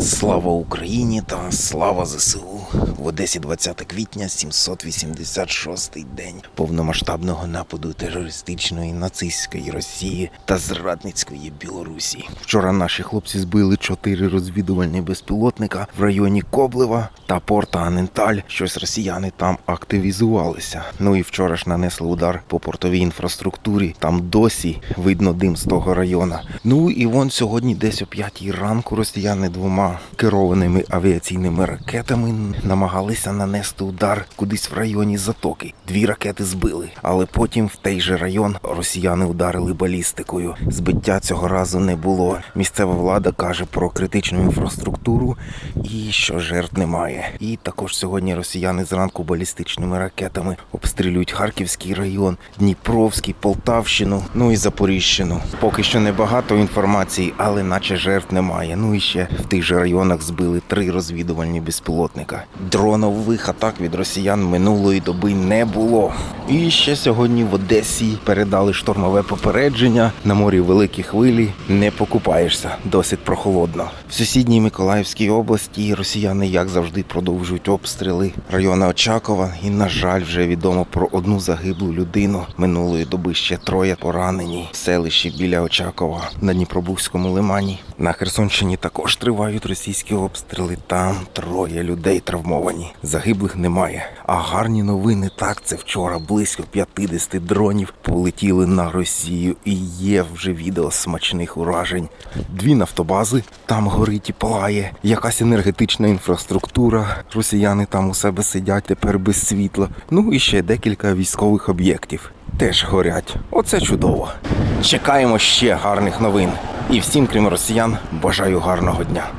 Слава Україні та слава ЗСУ в Одесі 20 квітня, 786-й день повномасштабного нападу терористичної нацистської Росії та зрадницької Білорусі. Вчора наші хлопці збили чотири розвідувальні безпілотника в районі Коблева та порта Аненталь. Щось росіяни там активізувалися. Ну і вчора ж нанесли удар по портовій інфраструктурі. Там досі видно дим з того району. Ну і вон сьогодні, десь о п'ятій ранку, росіяни двома керованими авіаційними ракетами намагалися нанести удар кудись в районі затоки. Дві ракети збили, але потім в той же район росіяни ударили балістикою. Збиття цього разу не було. Місцева влада каже про критичну інфраструктуру і що жертв немає. І також сьогодні росіяни зранку балістичними ракетами обстрілюють Харківський район, Дніпровський, Полтавщину, ну і Запоріжщину. Поки що небагато інформації, але наче жертв немає. Ну і ще в тих же районах збили три розвідувальні безпілотника. Дронових атак від росіян минулої доби не було. І ще сьогодні в Одесі передали штормове попередження. На морі великі хвилі не покупаєшся, досить прохолодно. В сусідній Миколаївській області росіяни, як завжди, продовжують обстріли району Очакова. І, на жаль, вже відомо про одну загиблу людину. Минулої доби ще троє поранені в селищі біля Очакова на Дніпробузькому лимані. На Херсонщині також тривають російські обстріли. Там троє людей травмовані. Загиблих немає. А гарні новини так це вчора близько 50 дронів полетіли на Росію. І є вже відео смачних уражень. Дві нафтобази там горить і палає. Якась енергетична інфраструктура. Росіяни там у себе сидять тепер без світла. Ну і ще декілька військових об'єктів. Теж горять. Оце чудово. Чекаємо ще гарних новин. І всім, крім росіян, бажаю гарного дня.